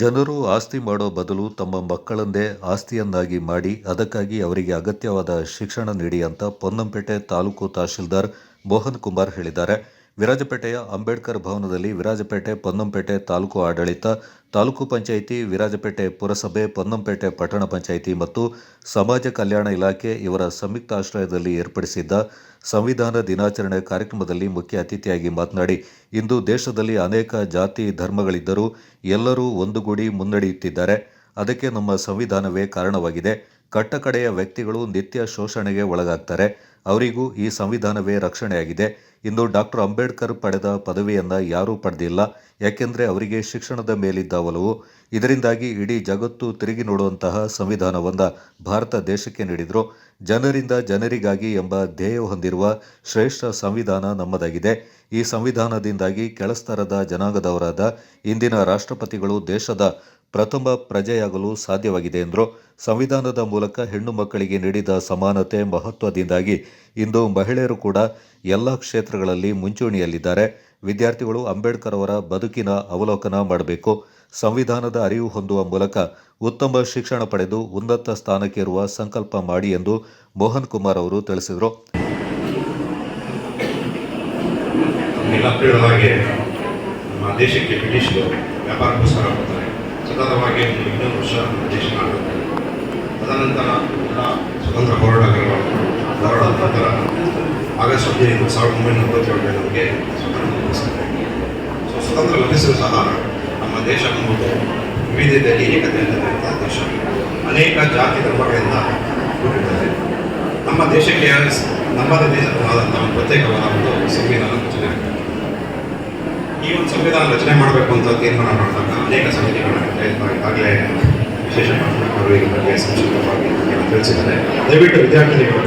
ಜನರು ಆಸ್ತಿ ಮಾಡೋ ಬದಲು ತಮ್ಮ ಮಕ್ಕಳಂದೇ ಆಸ್ತಿಯನ್ನಾಗಿ ಮಾಡಿ ಅದಕ್ಕಾಗಿ ಅವರಿಗೆ ಅಗತ್ಯವಾದ ಶಿಕ್ಷಣ ನೀಡಿ ಅಂತ ಪೊನ್ನಂಪೇಟೆ ತಾಲೂಕು ತಹಶೀಲ್ದಾರ್ ಮೋಹನ್ ಕುಮಾರ್ ಹೇಳಿದ್ದಾರೆ. ವಿರಾಜಪೇಟೆಯ ಅಂಬೇಡ್ಕರ್ ಭವನದಲ್ಲಿ ವಿರಾಜಪೇಟೆ, ಪೊನ್ನಂಪೇಟೆ ತಾಲೂಕು ಆಡಳಿತ, ತಾಲೂಕು ಪಂಚಾಯಿತಿ, ವಿರಾಜಪೇಟೆ ಪುರಸಭೆ, ಪೊನ್ನಂಪೇಟೆ ಪಟ್ಟಣ ಪಂಚಾಯಿತಿ ಮತ್ತು ಸಮಾಜ ಕಲ್ಯಾಣ ಇಲಾಖೆ ಇವರ ಸಂಯುಕ್ತ ಆಶ್ರಯದಲ್ಲಿ ಏರ್ಪಡಿಸಿದ್ದ ಸಂವಿಧಾನ ದಿನಾಚರಣೆ ಕಾರ್ಯಕ್ರಮದಲ್ಲಿ ಮುಖ್ಯ ಅತಿಥಿಯಾಗಿ ಮಾತನಾಡಿ, ಇಂದು ದೇಶದಲ್ಲಿ ಅನೇಕ ಜಾತಿ ಧರ್ಮಗಳಿದ್ದರೂ ಎಲ್ಲರೂ ಒಂದುಗೂಡಿ ಮುನ್ನಡೆಯುತ್ತಿದ್ದಾರೆ. ಅದಕ್ಕೆ ನಮ್ಮ ಸಂವಿಧಾನವೇ ಕಾರಣವಾಗಿದೆ. ಕಟ್ಟಕಡೆಯ ವ್ಯಕ್ತಿಗಳು ನಿತ್ಯ ಶೋಷಣೆಗೆ ಒಳಗಾಗ್ತಾರೆ. ಅವರಿಗೂ ಈ ಸಂವಿಧಾನವೇ ರಕ್ಷಣೆಯಾಗಿದೆ. ಇಂದು ಡಾಕ್ಟರ್ ಅಂಬೇಡ್ಕರ್ ಪಡೆದ ಪದವಿಯನ್ನು ಯಾರೂ ಪಡೆದಿಲ್ಲ. ಯಾಕೆಂದರೆ ಅವರಿಗೆ ಶಿಕ್ಷಣದ ಮೇಲಿದ್ದ ಒಲವು. ಇದರಿಂದಾಗಿ ಇಡೀ ಜಗತ್ತು ತಿರುಗಿ ನೋಡುವಂತಹ ಸಂವಿಧಾನವನ್ನ ಭಾರತ ದೇಶಕ್ಕೆ ನೀಡಿದರು. ಜನರಿಂದ ಜನರಿಗಾಗಿ ಎಂಬ ಧ್ಯೇಯ ಹೊಂದಿರುವ ಶ್ರೇಷ್ಠ ಸಂವಿಧಾನ ನಮ್ಮದಾಗಿದೆ. ಈ ಸಂವಿಧಾನದಿಂದಾಗಿ ಕೆಳಸ್ತರದ ಜನಾಂಗದವರಾದ ಇಂದಿನ ರಾಷ್ಟ್ರಪತಿಗಳು ದೇಶದ ಪ್ರಥಮ ಪ್ರಜೆಯಾಗಲು ಸಾಧ್ಯವಾಗಿದೆ ಎಂದರು. ಸಂವಿಧಾನದ ಮೂಲಕ ಹೆಣ್ಣು ಮಕ್ಕಳಿಗೆ ನೀಡಿದ ಸಮಾನತೆ ಮಹತ್ವದಿಂದಾಗಿ ಇಂದು ಮಹಿಳೆಯರು ಕೂಡ ಎಲ್ಲ ಕ್ಷೇತ್ರಗಳಲ್ಲಿ ಮುಂಚೂಣಿಯಲ್ಲಿದ್ದಾರೆ. ವಿದ್ಯಾರ್ಥಿಗಳು ಅಂಬೇಡ್ಕರ್ ಅವರ ಬದುಕಿನ ಅವಲೋಕನ ಮಾಡಬೇಕು. ಸಂವಿಧಾನದ ಅರಿವು ಹೊಂದುವ ಮೂಲಕ ಉತ್ತಮ ಶಿಕ್ಷಣ ಪಡೆದು ಉನ್ನತ ಸ್ಥಾನಕ್ಕೇರುವ ಸಂಕಲ್ಪ ಮಾಡಿ ಎಂದು ಮೋಹನ್ ಕುಮಾರ್ ಅವರು ತಿಳಿಸಿದರು. ದೇಶಕ್ಕೆ ಬ್ರಿಟಿಷರು ವ್ಯಾಪಾರಕ್ಕೋಸ್ಕರ ಬರ್ತಾರೆ ಸತತವಾಗಿ ಇನ್ನೂರು ವರ್ಷ ಬ್ರಿಟಿಷ್ ಆಡಳಿತ ತದನಂತರ ಎಲ್ಲ ಸ್ವತಂತ್ರ ಹೋರಾಟಗಾರರು ಹೋರಾಟದ ನಂತರ ಆಗಸ್ಟ್ ಹದಿನೈದು ಸಾವಿರದ ಒಂಬೈನೂರ ನಲವತ್ತೇಳರಲ್ಲಿ ನಮಗೆ ಸ್ವತಂತ್ರ ಲಭಿಸಿದೆ. ಸೊ ಸ್ವತಂತ್ರ ಲಭಿಸಲು ಸಹ ನಮ್ಮ ದೇಶ ಎಂಬುದು ವಿವಿಧತೆಯಲ್ಲಿ ಏಕತೆಯಲ್ಲಿರುವಂತಹ ದೇಶ. ಅನೇಕ ಜಾತಿ ಧರ್ಮಗಳಿಂದ ಕೂಡಿರ್ತದೆ. ನಮ್ಮ ದೇಶಕ್ಕೆ ನಮ್ಮದೇ ದೇಶವಾದಂಥ ಒಂದು ಪ್ರತ್ಯೇಕವಾದ ಒಂದು ಸಂವಿಧಾನ ರಚನೆ. ಆಗ್ತದೆ ಈ ಒಂದು ಸಂವಿಧಾನ ರಚನೆ ಮಾಡಬೇಕು ಅಂತ ತೀರ್ಮಾನ ಮಾಡಿದಾಗ ಅನೇಕ ಸಮಿತಿಗಳನ್ನು ಈಗಾಗಲೇ ವಿಶೇಷ ಅವರು ಈ ಬಗ್ಗೆ ಸಂಕ್ಷಿಪ್ತವಾಗಿ ತಿಳಿಸಿದ್ದಾರೆ. ದಯವಿಟ್ಟು ವಿದ್ಯಾರ್ಥಿನಿಗಳು,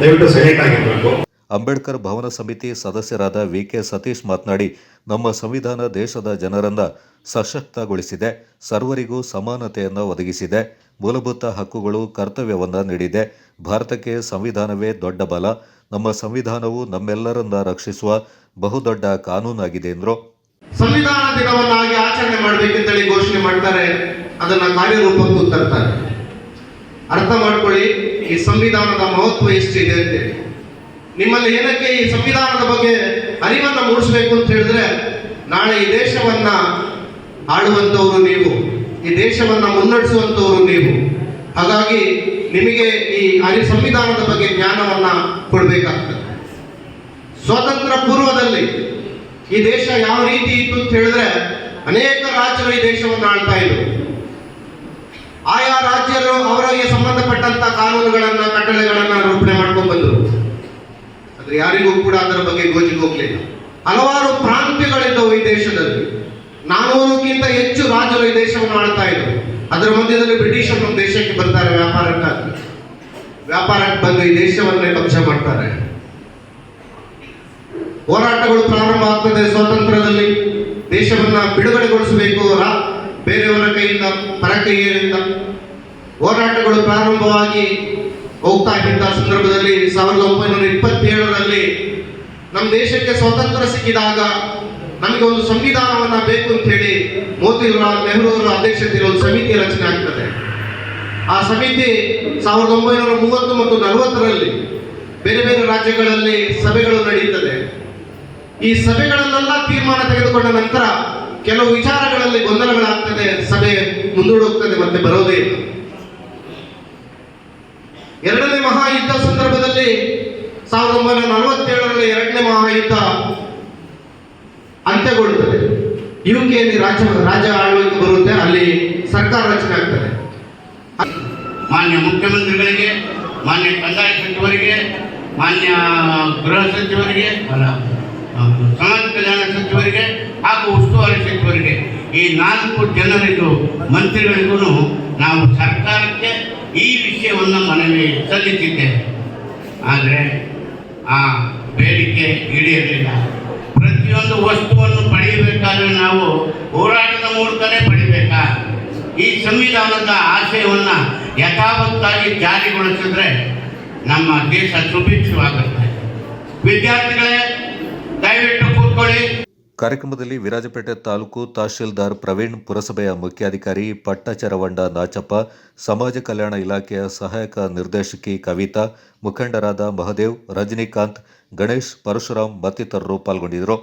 ದಯವಿಟ್ಟು ಸೈಲೆಂಟ್ ಆಗಿರಬೇಕು. ಅಂಬೇಡ್ಕರ್ ಭವನ ಸಮಿತಿ ಸದಸ್ಯರಾದ ವಿ ಕೆ ಸತೀಶ್ ಮಾತನಾಡಿ, ನಮ್ಮ ಸಂವಿಧಾನ ದೇಶದ ಜನರನ್ನು ಸಶಕ್ತಗೊಳಿಸಿದೆ, ಸರ್ವರಿಗೂ ಸಮಾನತೆಯನ್ನು ಒದಗಿಸಿದೆ, ಮೂಲಭೂತ ಹಕ್ಕುಗಳು ಕರ್ತವ್ಯವನ್ನು ನೀಡಿದೆ, ಭಾರತಕ್ಕೆ ಸಂವಿಧಾನವೇ ದೊಡ್ಡ ಬಲ, ನಮ್ಮ ಸಂವಿಧಾನವು ನಮ್ಮೆಲ್ಲರನ್ನ ರಕ್ಷಿಸುವ ಬಹುದೊಡ್ಡ ಕಾನೂನಾಗಿದೆ ಎಂದರು. ಸಂವಿಧಾನ ದಿನವನ್ನಾಗಿ ಆಚರಣೆ ಮಾಡಬೇಕಂತೇಳಿ ಘೋಷಣೆ ಮಾಡ್ತಾರೆ, ಅದನ್ನ ಕಾರ್ಯರೂಪಕ್ಕೂ ತರ್ತಾರೆ. ಅರ್ಥ ಮಾಡ್ಕೊಳ್ಳಿ, ಈ ಸಂವಿಧಾನದ ಮಹತ್ವ ಎಷ್ಟಿದೆ ಅಂತ ನಿಮ್ಮಲ್ಲಿ ಏನಕ್ಕೆ ಈ ಸಂವಿಧಾನದ ಬಗ್ಗೆ ಅರಿವನ್ನು ಮೂಡಿಸಬೇಕು ಅಂತ ಹೇಳಿದ್ರೆ, ನಾಳೆ ಈ ದೇಶವನ್ನ ಆಳುವಂತವರು ನೀವು, ಈ ದೇಶವನ್ನ ಮುನ್ನಡೆಸುವಂತವರು ನೀವು. ಹಾಗಾಗಿ ನಿಮಗೆ ಈ ಅರಿ ಸಂವಿಧಾನದ ಬಗ್ಗೆ ಜ್ಞಾನವನ್ನ ಕೊಡಬೇಕಾಗ್ತದೆ. ಸ್ವಾತಂತ್ರ್ಯ ಪೂರ್ವದಲ್ಲಿ ಈ ದೇಶ ಯಾವ ರೀತಿ ಇತ್ತು ಅಂತ ಹೇಳಿದ್ರೆ ಅನೇಕ ರಾಜ್ಯರು ಈ ದೇಶವನ್ನು ಆಳ್ತಾ ಇದ್ರು ಆಯಾ ರಾಜ್ಯರು ಅವರಿಗೆ ಸಂಬಂಧಪಟ್ಟಂತ ಕಾನೂನುಗಳನ್ನ, ಕಟ್ಟಳೆಗಳನ್ನ ರೂಪಣೆ ಮಾಡ್ಕೊಂಡು ಬಂದರು. ಆದ್ರೆ ಯಾರಿಗೂ ಕೂಡ ಅದರ ಬಗ್ಗೆ ಗೋಜಿಗೆ ಹೋಗ್ಲಿಲ್ಲ. ಹಲವಾರು ಪ್ರಾಂತ್ಯಗಳಿದ್ದವು ಈ ದೇಶದಲ್ಲಿ. ನಾನೂರಕ್ಕಿಂತ ಹೆಚ್ಚು ರಾಜರು ಈ ದೇಶವನ್ನು ಆಳ್ತಾ ಇದ್ರು ಅದರ ಮಧ್ಯದಲ್ಲಿ ಬ್ರಿಟಿಷರು ನಮ್ಮ ದೇಶಕ್ಕೆ ಬರ್ತಾರೆ ವ್ಯಾಪಾರಕ್ಕಾಗಿ. ವ್ಯಾಪಾರಕ್ಕೆ ಬಂದು ಈ ದೇಶವನ್ನೇ ಕಬ್ಜ ಮಾಡ್ತಾರೆ. ಹೋರಾಟಗಳು ಪ್ರಾರಂಭ ಆಗ್ತದೆ ಸ್ವಾತಂತ್ರ್ಯದಲ್ಲಿ. ದೇಶವನ್ನ ಬಿಡುಗಡೆಗೊಳಿಸಬೇಕು. ಬೇರೆಯವರ ಕೈಯಿಂದ ಪರಕೈಯಿಂದ ಹೋರಾಟಗಳು ಪ್ರಾರಂಭವಾಗಿ ಹೋಗ್ತಾ ಇದ್ದ ಸಂದರ್ಭದಲ್ಲಿ ಸಾವಿರದ ಒಂಬೈನೂರ ಇಪ್ಪತ್ತೇಳರಲ್ಲಿ ನಮ್ಮ ದೇಶಕ್ಕೆ ಸ್ವಾತಂತ್ರ್ಯ ಸಿಕ್ಕಿದಾಗ ನಮಗೆ ಒಂದು ಸಂವಿಧಾನವನ್ನ ಬೇಕು ಅಂತ ಹೇಳಿ ಮೋತಿಲಾಲ್ ನೆಹರು ಅವರ ಅಧ್ಯಕ್ಷತೆಯಲ್ಲಿ ಒಂದು ಸಮಿತಿ ರಚನೆ ಆಗ್ತದೆ. ಆ ಸಮಿತಿ ಸಾವಿರದ ಒಂಬೈನೂರ ಮೂವತ್ತು ಮತ್ತು ನಲವತ್ತರಲ್ಲಿ ಬೇರೆ ಬೇರೆ ರಾಜ್ಯಗಳಲ್ಲಿ ಸಭೆಗಳು ನಡೆಯುತ್ತದೆ ಈ ಸಭೆಗಳನ್ನೆಲ್ಲ ತೀರ್ಮಾನ ತೆಗೆದುಕೊಂಡ ನಂತರ ಕೆಲವು ವಿಚಾರಗಳಲ್ಲಿ ಗೊಂದಲಗಳಾಗ್ತದೆ ಸಭೆ ಮುಂದೂಡೋಗ್ತದೆ ಮತ್ತೆ ಬರೋದೇ ಇಲ್ಲ. ಎರಡನೇ ಮಹಾಯುದ್ಧ ಸಂದರ್ಭದಲ್ಲಿ ಸಾವಿರದ ಒಂಬೈನೂರ ನಲವತ್ತೇಳರಲ್ಲಿ ಎರಡನೇ ಮಹಾಯುದ್ಧ ಅಂತ್ಯಗೊಳ್ಳುತ್ತದೆ. ಯು ಕೆಯಲ್ಲಿ ರಾಜ್ಯ ರಾಜ್ಯ ಆಳ್ವಿಕೆ ಬರುತ್ತೆ ಅಲ್ಲಿ ಸರ್ಕಾರ ರಚನೆ ಆಗ್ತದೆ. ಮಾನ್ಯ ಮುಖ್ಯಮಂತ್ರಿಗಳಿಗೆ ಮಾನ್ಯ ಕಂದಾಯ ಸಚಿವರಿಗೆ ಮಾನ್ಯ ಗೃಹ ಸಚಿವರಿಗೆ ಸಮಾಜ ಕಲ್ಯಾಣ ಸಚಿವರಿಗೆ ಹಾಗೂ ಉಸ್ತುವಾರಿ ಸಚಿವರಿಗೆ ಈ ನಾಲ್ಕು ಜನರಿಗೂ, ಮಂತ್ರಿಗಳಿಗೂ ನಾವು ಸರ್ಕಾರಕ್ಕೆ ಈ ವಿಷಯವನ್ನು ಮನವಿ ಸಲ್ಲಿಸಿದ್ದೇವೆ. ಆದರೆ ಆ ಬೇಡಿಕೆ ಈಡೇರಲಿಲ್ಲ. ಪ್ರತಿಯೊಂದು ವಸ್ತುವನ್ನು ಪಡೆಯಬೇಕಾದ್ರೆ ನಾವು ಹೋರಾಟದ ಮೂಲಕನೇ ಪಡಿಬೇಕಾ? ಈ ಸಂವಿಧಾನದ ಆಶಯವನ್ನು ಯಥಾವತ್ತಾಗಿ ಜಾರಿಗೊಳಿಸಿದ್ರೆ ನಮ್ಮ ದೇಶ ಸುಭಿಕ್ಷವಾಗುತ್ತೆ. ವಿದ್ಯಾರ್ಥಿಗಳೇ ದಯವಿಟ್ಟು ಕೂತ್ಕೊಳ್ಳಿ. ಕಾರ್ಯಕ್ರಮದಲ್ಲಿ ವಿರಾಜಪೇಟೆ ತಾಲೂಕು ತಹಶೀಲ್ದಾರ್ ಪ್ರವೀಣ್ ಪುರಸಭೆಯ ಮುಖ್ಯಾಧಿಕಾರಿ ಪಟ್ಟಚರವಂಡ ನಾಚಪ್ಪ ಸಮಾಜ ಕಲ್ಯಾಣ ಇಲಾಖೆಯ ಸಹಾಯಕ ನಿರ್ದೇಶಕಿ ಕವಿತಾ ಮುಖಂಡರಾದ ಮಹದೇವ್ ರಜನಿಕಾಂತ್ ಗಣೇಶ್ ಪರಶುರಾಮ್ ಮತ್ತಿತರರು ಪಾಲ್ಗೊಂಡಿದ್ದರು.